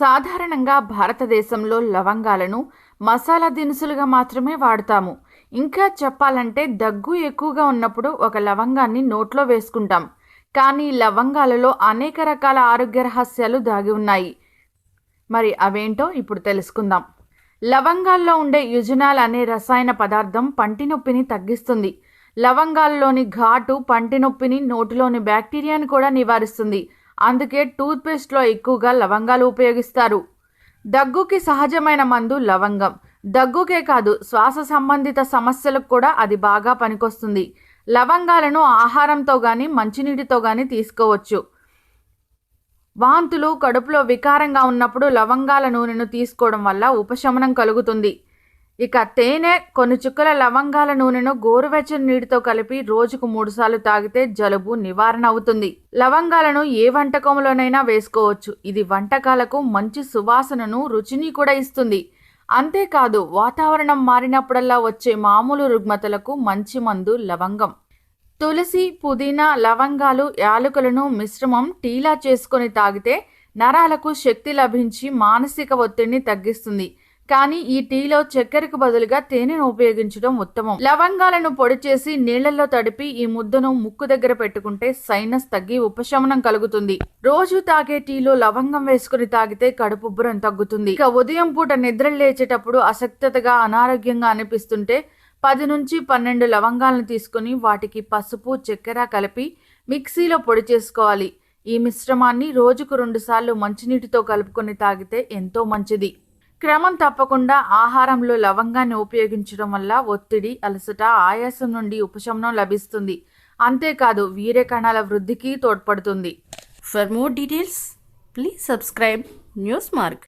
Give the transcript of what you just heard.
సాధారణంగా భారతదేశంలో లవంగాలను మసాలా దినుసులుగా మాత్రమే వాడతాము. ఇంకా చెప్పాలంటే దగ్గు ఎక్కువగా ఉన్నప్పుడు ఒక లవంగాన్ని నోట్లో వేసుకుంటాం. కానీ లవంగాలలో అనేక రకాల ఆరోగ్య రహస్యాలు దాగి ఉన్నాయి. మరి అవేంటో ఇప్పుడు తెలుసుకుందాం. లవంగాల్లో ఉండే యుజనాల్ అనే రసాయన పదార్థం పంటి నొప్పిని తగ్గిస్తుంది. లవంగాల్లోని ఘాటు పంటి నొప్పిని నోటిలోని బ్యాక్టీరియాను కూడా నివారిస్తుంది. అందుకే టూత్పేస్ట్లో ఎక్కువగా లవంగాలు ఉపయోగిస్తారు. దగ్గుకి సహజమైన మందు లవంగం. దగ్గుకే కాదు శ్వాస సంబంధిత సమస్యలకు కూడా అది బాగా పనికొస్తుంది. లవంగాలను ఆహారంతో కానీ మంచినీటితో కానీ తీసుకోవచ్చు. వాంతులు కడుపులో వికారంగా ఉన్నప్పుడు లవంగాల నూనెను తీసుకోవడం వల్ల ఉపశమనం కలుగుతుంది. ఇక తేనె కొన్ని చుక్కల లవంగాల నూనెను గోరువెచ్చని నీటితో కలిపి రోజుకు మూడుసార్లు తాగితే జలుబు నివారణ అవుతుంది. లవంగాలను ఏ వంటకంలోనైనా వేసుకోవచ్చు. ఇది వంటకాలకు మంచి సువాసనను రుచిని కూడా ఇస్తుంది. అంతేకాదు వాతావరణం మారినప్పుడల్లా వచ్చే మామూలు రుగ్మతలకు మంచి మందు లవంగం. తులసి పుదీనా లవంగాలు యాలకులను మిశ్రమం టీలా చేసుకొని తాగితే నరాలకు శక్తి లభించి మానసిక ఒత్తిడిని తగ్గిస్తుంది. కానీ ఈ టీలో చక్కెరకు బదులుగా తేనెను ఉపయోగించడం ఉత్తమం. లవంగాలను పొడి చేసి నీళ్ళలో తడిపి ఈ ముద్దను ముక్కు దగ్గర పెట్టుకుంటే సైనస్ తగ్గి ఉపశమనం కలుగుతుంది. రోజు తాగే టీలో లవంగం వేసుకుని తాగితే కడుపుబ్బరం తగ్గుతుంది. ఇక ఉదయం పూట నిద్ర లేచేటప్పుడు అసక్తతగా అనారోగ్యంగా అనిపిస్తుంటే పది నుంచి పన్నెండు లవంగాలను తీసుకుని వాటికి పసుపు చక్కెర కలిపి మిక్సీలో పొడి చేసుకోవాలి. ఈ మిశ్రమాన్ని రోజుకు రెండుసార్లు మంచినీటితో కలుపుకొని తాగితే ఎంతో మంచిది. క్రమం తప్పకుండా ఆహారంలో లవంగాన్ని ఉపయోగించడం వల్ల ఒత్తిడి అలసట ఆయాసం నుండి ఉపశమనం లభిస్తుంది. అంతేకాదు వీర్య కణాల వృద్ధికి తోడ్పడుతుంది. For more details please subscribe news mark